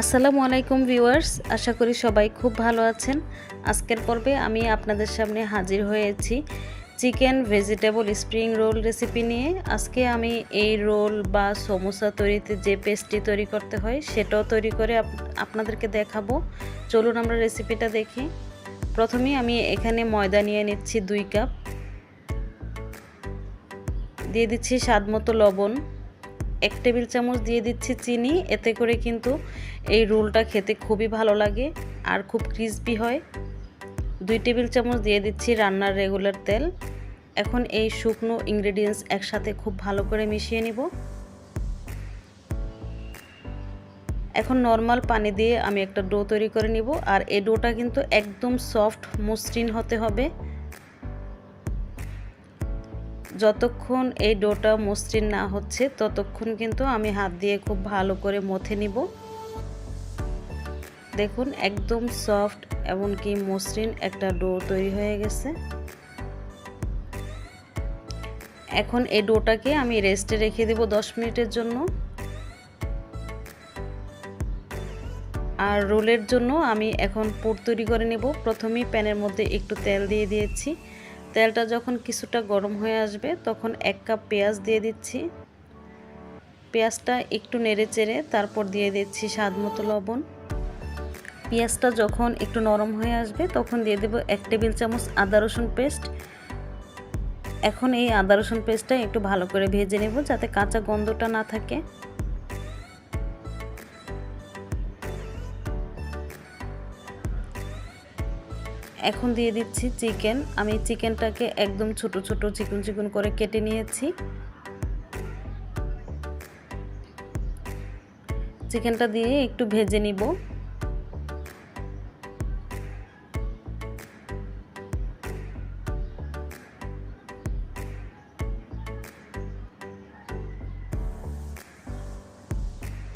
আসসালামু আলাইকুম ভিউয়ার্স, আশা করি সবাই খুব ভালো আছেন। আজকের পর্বে আমি আপনাদের সামনে হাজির হয়েছি chicken vegetable spring roll recipe নিয়ে। আজকে আমি এই রোল বা সমোসা তৈরিতে যে পেস্টটি তৈরি করতে হয়, সেটাও তৈরি করে আপ- আপনাদেরকে দেখাবো। চলুন আমরা রেসিপিটা দেখি। প্রথমেই আমি এখানে ময়দা নিয়ে নিচ্ছি দুই কাপ। দিয়ে দিচ্ছি স্বাদ মতো লবণ। এক টেবিল চামচ দিয়ে দিচ্ছি চিনি। এতে করে কিন্তু এই রোলটা খেতে খুবই ভালো লাগে আর খুব ক্রিসপি হয়। দুই টেবিল চামচ দিয়ে দিচ্ছি রান্নার রেগুলার তেল। এখন এই শুকনো ইনগ্রেডিয়েন্টস একসাথে খুব ভালো করে মিশিয়ে নিব। এখন নর্মাল পানি দিয়ে আমি একটা ডো তৈরি করে নিব। আর এই ডোটা কিন্তু একদম সফট মসৃণ হতে হবে। যতক্ষণ এই ডোটা মসৃণ না হচ্ছে, ততক্ষণ কিন্তু আমি হাত দিয়ে খুব ভালো করে মথে নিব। দেখুন, একদম সফট এমনকি মসৃণ একটা ডো তৈরি হয়ে গেছে। এখন এই ডোটাকে আমি রেস্টে রেখে দেব দশ মিনিটের জন্য। আর রোলের জন্য আমি এখন পুর তৈরি করে নেব। প্রথমেই প্যানের মধ্যে একটু তেল দিয়ে দিয়েছি। তেলটা যখন কিছুটা গরম হয়ে আসবে, তখন এক কাপ পেঁয়াজ দিয়ে দিচ্ছি। পেঁয়াজটা একটু নেড়ে চেড়ে তারপর দিয়ে দিচ্ছি স্বাদ মতো লবণ। পেঁয়াজটা যখন একটু নরম হয়ে আসবে, তখন দিয়ে দেবো এক টেবিল চামচ আদা রসুন পেস্ট। এখন এই আদা রসুন পেস্টটা একটু ভালো করে ভেজে নেব যাতে কাঁচা গন্ধটা না থাকে। এখন দিয়ে দিচ্ছি চিকেন। আমি চিকেনটাকে একদম ছোট ছোট চিকন চিকন করে কেটে নিয়েছি। চিকেনটা দিয়ে একটু ভেজে নিব।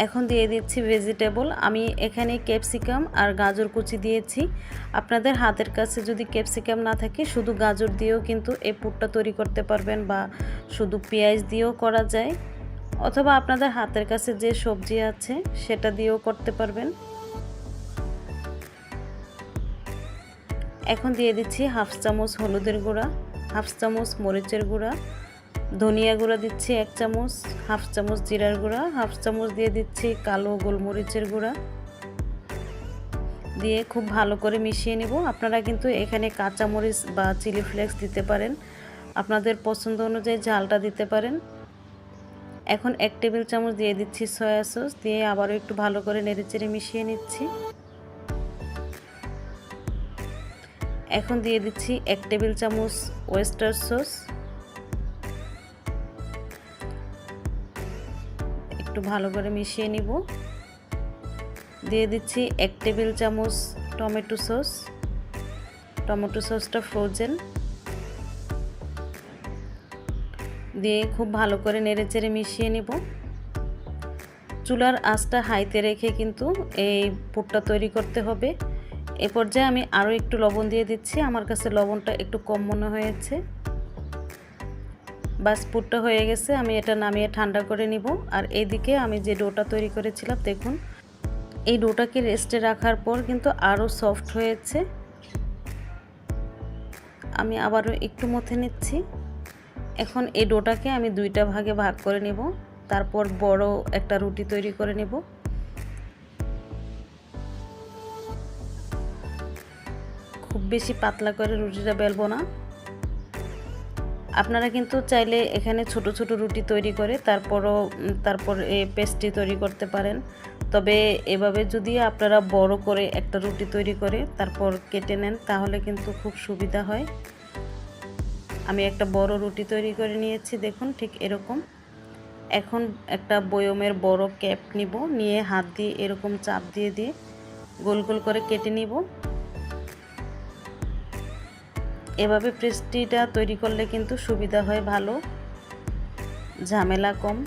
এখন দিয়ে দিচ্ছি ভেজিটেবল আমি এখানে ক্যাপসিকাম আর গাজর কুচি দিয়েছি। আপনাদের হাতের কাছে যদি ক্যাপসিকাম না থাকে, শুধু গাজর দিয়েও কিন্তু এই পুরটা তৈরি করতে পারবেন বা শুধু পেঁয়াজ দিয়েও করা যায়। অথবা আপনাদের হাতের কাছে যে সবজি আছে, সেটা দিয়েও করতে পারবেন। এখন দিয়ে দিচ্ছি হাফ চামচ হলুদের গুঁড়া, হাফ চামচ মরিচের গুঁড়া ধনিয়া গুঁড়া দিচ্ছি এক চামচ, হাফ চামচ জিরার গুঁড়া, হাফ চামচ দিয়ে দিচ্ছি কালো গোলমরিচের গুঁড়া। দিয়ে খুব ভালো করে মিশিয়ে নেব। আপনারা কিন্তু এখানে কাঁচামরিচ বা চিলি ফ্লেক্স দিতে পারেন। আপনাদের পছন্দ অনুযায়ী ঝালটা দিতে পারেন। এখন এক টেবিল চামচ দিয়ে দিচ্ছি সয়া সস। দিয়ে আবারও একটু ভালো করে নেড়েচেড়ে মিশিয়ে নিচ্ছি। এখন দিয়ে দিচ্ছি এক টেবিল চামচ ওয়েস্টার সস। একটু ভালো করে মিশিয়ে নিব। দিয়ে দিচ্ছি এক টেবিল চামচ টমেটো সস। টমেটো সসটা ফ্রোজেন দিয়ে খুব ভালো করে নেড়ে চেড়ে মিশিয়ে নিব। চুলার আঁচটা হাইতে রেখে কিন্তু এই পুরটা তৈরি করতে হবে। এ পর্যায়ে আমি আরও একটু লবণ দিয়ে দিচ্ছি। আমার কাছে লবণটা একটু কম মনে হয়েছে। বাস পুরটা হয়ে গেছে, আমি এটা নামিয়ে ঠান্ডা করে নিব। আর এইদিকে আমি যে ডোটা তৈরি করেছিলাম, দেখুন, এই ডোটাকে রেস্টে রাখার পর কিন্তু আরও সফট হয়েছে। আমি আবারও একটু মথে নিচ্ছি। এখন এই ডোটাকে আমি দুইটা ভাগে ভাগ করে নেব। তারপর বড় একটা রুটি তৈরি করে নেব। খুব বেশি পাতলা করে রুটিটা বেলবো না। আপনারা কিন্তু চাইলে এখানে ছোট ছোট রুটি তৈরি করে তারপরও তারপর পেস্ট্রি তৈরি করতে পারেন। তবে এভাবে যদি আপনারা বড় করে একটা রুটি তৈরি করে তারপর কেটে নেন তাহলে কিন্তু খুব সুবিধা হয়। আমি একটা বড় রুটি তৈরি করে নিয়েছি, দেখুন ঠিক এরকম। এখন একটা বয়মের বড় ক্যাপ নিব, নিয়ে হাত দিয়ে এরকম চাপ দিয়ে দিয়ে গোল গোল করে কেটে নিব। এভাবে পেস্ট্রিটা তৈরি করলে কিন্তু সুবিধা হয় ভালো। ঝামেলা কম।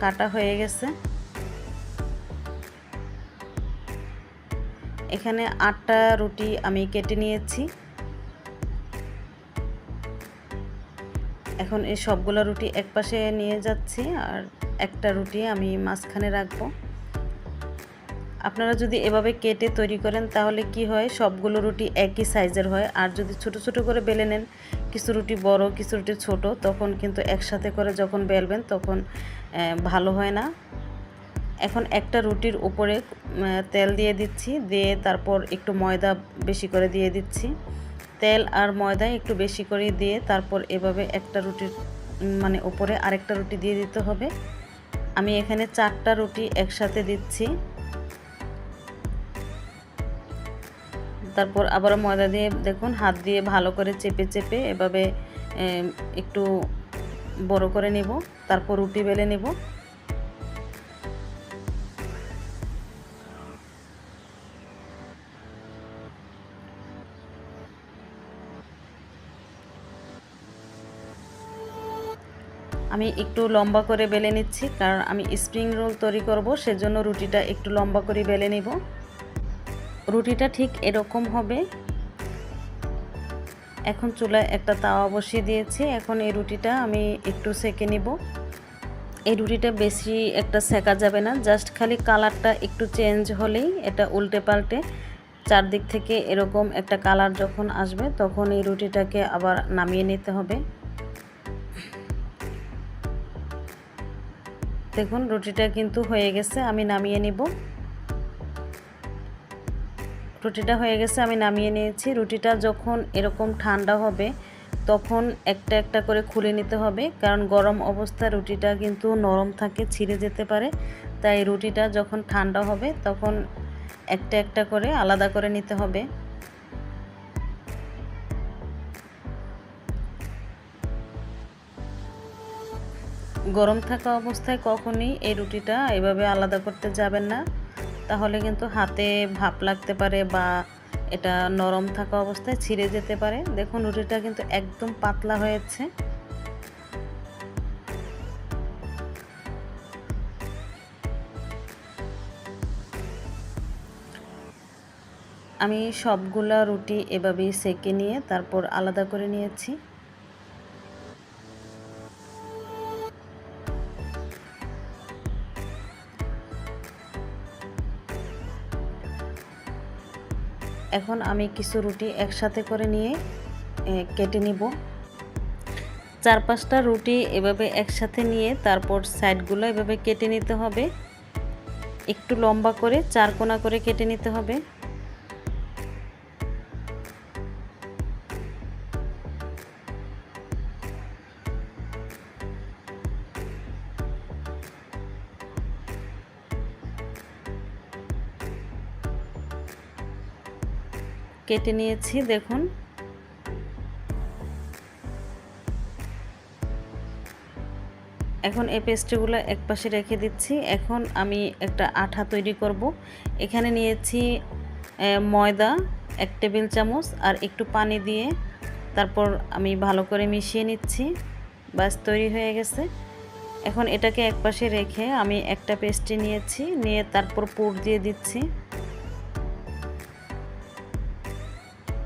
কাটা হয়ে গেছে। এখানে আটটা রুটি আমি কেটে নিয়েছি। এখন এই সবগুলো রুটি এক পাশে নিয়ে যাচ্ছি আর একটা রুটি আমি মাঝখানে রাখব। আপনারা যদি এভাবে কেটে তৈরি করেন তাহলে কি হয়, সবগুলো রুটি একই সাইজের হয়। আর যদি ছোট ছোট করে বেলে নেন, কিছু রুটি বড়, কিছু রুটি ছোট, তখন কিন্তু একসাথে করে যখন বেলবেন তখন ভালো হয় না। এখন একটা রুটির উপরে তেল দিয়ে দিচ্ছি, দিয়ে তারপর একটু ময়দা বেশি করে দিয়ে দিচ্ছি। তেল আর ময়দা একটু বেশি করে দিয়ে তারপর এভাবে একটা রুটির মানে উপরে আরেকটা রুটি দিয়ে দিতে হবে। আমি এখানে চারটা রুটি একসাথে দিচ্ছি। তারপর আবার ময়দা দিয়ে দেখুন, হাত দিয়ে ভালো করে চেপে চেপে এভাবে একটু বড় করে নেব। তারপর রুটি বেলে নেব। আমি একটু লম্বা করে বেলে নিচ্ছি, কারণ আমি স্প্রিং রোল তৈরি করব, সেজন্য রুটিটা একটু লম্বা করে বেলে নেব। রুটিটা ঠিক এরকম হবে। এখন চুলায় একটা তাওয়া বসিয়ে দিয়েছি, এখন এই রুটিটা আমি একটু সেকে নিব। এই রুটিটা বেশি একটা সেকা যাবে না, জাস্ট খালি কালারটা একটু চেঞ্জ হলেই এটা উল্টে পাল্টে চারদিক থেকে এরকম একটা কালার যখন আসবে, তখন এই রুটিটাকে আবার নামিয়ে নিতে হবে। দেখুন, রুটিটা কিন্তু হয়ে গেছে, আমি নামিয়ে নিব। রুটিটা হয়ে গেছে, আমি নামিয়ে নিয়েছি। রুটিটা যখন এরকম ঠান্ডা হবে, তখন একটা একটা করে খুলে নিতে হবে, কারণ গরম অবস্থায় রুটিটা কিন্তু নরম থাকে, ছিঁড়ে যেতে পারে। তাই রুটিটা যখন ঠান্ডা হবে, তখন একটা একটা করে আলাদা করে নিতে হবে। গরম থাকা অবস্থায় কখনই এই রুটিটা এভাবে আলাদা করতে যাবেন না। তাহলে কিন্তু হাতে ভাপ লাগতে পারে বা এটা নরম থাকা অবস্থায় ছিঁড়ে যেতে পারে। দেখুন, রুটিটা কিন্তু একদম পাতলা হয়েছে। আমি সবগুলা রুটি এভাবেই সেকে নিয়ে তারপর আলাদা করে নিয়েছি। এখন আমি কিছু রুটি একসাথে করে নিয়ে কেটে নিব। চার পাঁচটা রুটি এভাবে একসাথে নিয়ে তারপর সাইডগুলো এভাবে কেটে নিতে হবে। একটু লম্বা করে চার কোনা করে কেটে নিতে হবে। কেটে নিয়েছি, দেখুন। এখন এই পেস্ট্রিগুলো এক পাশে রেখে দিচ্ছি। এখন আমি একটা আঠা তৈরি করব। এখানে নিয়েছি ময়দা, এক টেবিল চামচ, আর একটু পানি দিয়ে তারপর আমি ভালো করে মিশিয়ে নিচ্ছি। বাস তৈরি হয়ে গেছে। এখন এটাকে এক পাশে রেখে আমি একটা পেস্ট্রি নিয়েছি, নিয়ে তারপর পুর দিয়ে দিচ্ছি।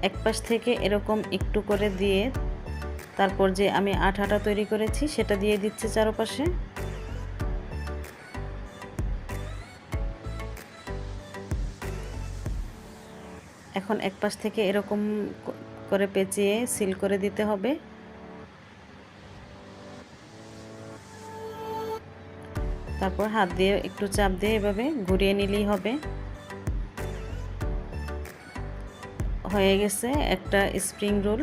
এক পাশ থেকে এরকম একটু করে দিয়ে তারপর যে আমি আঠাটা তৈরি করেছি, সেটা দিয়ে দিচ্ছি চারপাশে। এখন এক পাশ থেকে এরকম করে পেঁচিয়ে সিল করে দিতে হবে। তারপর হাত দিয়ে একটু চাপ দিয়ে এভাবে ঘুরিয়ে নিলেই হবে। হয়ে গেছে একটা স্প্রিং রোল।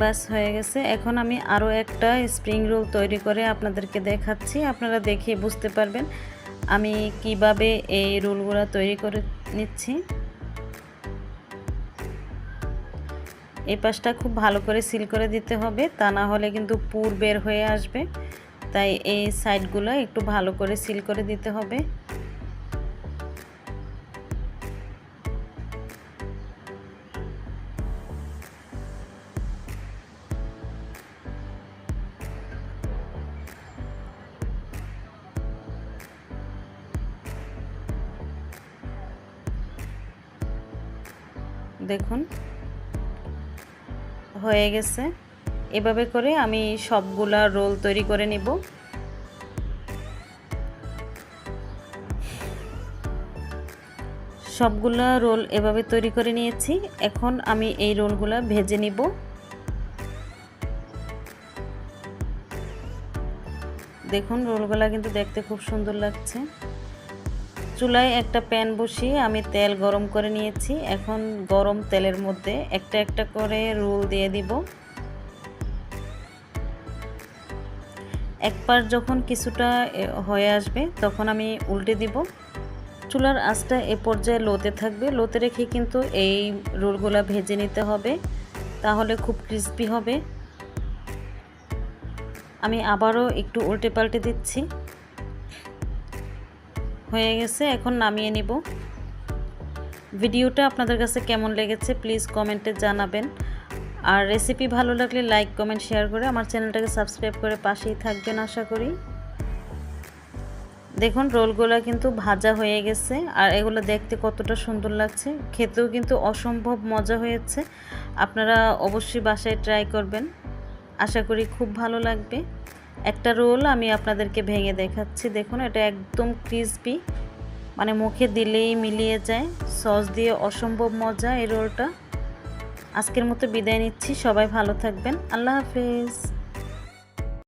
বাস হয়ে গেছে। এখন আমি আরও একটা স্প্রিং রোল তৈরি করে আপনাদেরকে দেখাচ্ছি। আপনারা দেখে বুঝতে পারবেন আমি কীভাবে এই রোলগুলো তৈরি করে নিচ্ছি। এই পাশটা খুব ভালো করে সিল করে দিতে হবে, তা না হলে কিন্তু পুর বের হয়ে আসবে। তাই এই সাইডগুলো একটু ভালো করে সিল করে দিতে হবে। দেখুন। হয়ে গেছে। এভাবে করে আমি সবগুলা রোল তৈরি করে নিব। সবগুলা রোল এভাবে তৈরি করে নিয়েছি। এখন আমি এই রোলগুলা ভেজে নিব। দেখুন, রোলগুলা কিন্তু দেখতে খুব সুন্দর লাগছে। চুলায় একটা প্যান বসিয়ে আমি তেল গরম করে নিয়েছি। এখন গরম তেলের মধ্যে একটা একটা করে রোল দিয়ে দিব। একবার যখন কিছুটা হয়ে আসবে তখন আমি উল্টে দিব। চুলার আঁচটা এ পর্যায়ে লোতে থাকবে। লোতে রেখে কিন্তু এই রোলগুলা ভেজে নিতে হবে। তাহলে খুব ক্রিস্পি হবে। আমি আবারও একটু উল্টে পাল্টে দিচ্ছি। হয়ে গেছে, এখন নামিয়ে নিব। ভিডিওটা আপনাদের কাছে কেমন লেগেছে প্লিজ কমেন্টে জানাবেন। আর রেসিপি ভালো লাগলে লাইক, কমেন্ট, শেয়ার করে আমার চ্যানেলটাকে সাবস্ক্রাইব করে পাশেই থাকবেন, আশা করি। দেখুন, রোলগুলো কিন্তু ভাজা হয়ে গেছে আর এগুলো দেখতে কতটা সুন্দর লাগছে। খেতেও কিন্তু অসম্ভব মজা হয়েছে। আপনারা অবশ্যই বাসায় ট্রাই করবেন। আশা করি খুব ভালো লাগবে। একটা রোল আমি আপনাদেরকে ভেঙে দেখাচ্ছি। দেখুন, এটা একদম ক্রিসপি মানে মুখে দিলেই মিলিয়ে যায়। সস দিয়ে অসম্ভব মজা এই রোলটা। আজকের মতো বিদায় নিচ্ছি। সবাই ভালো থাকবেন। আল্লাহ হাফেজ।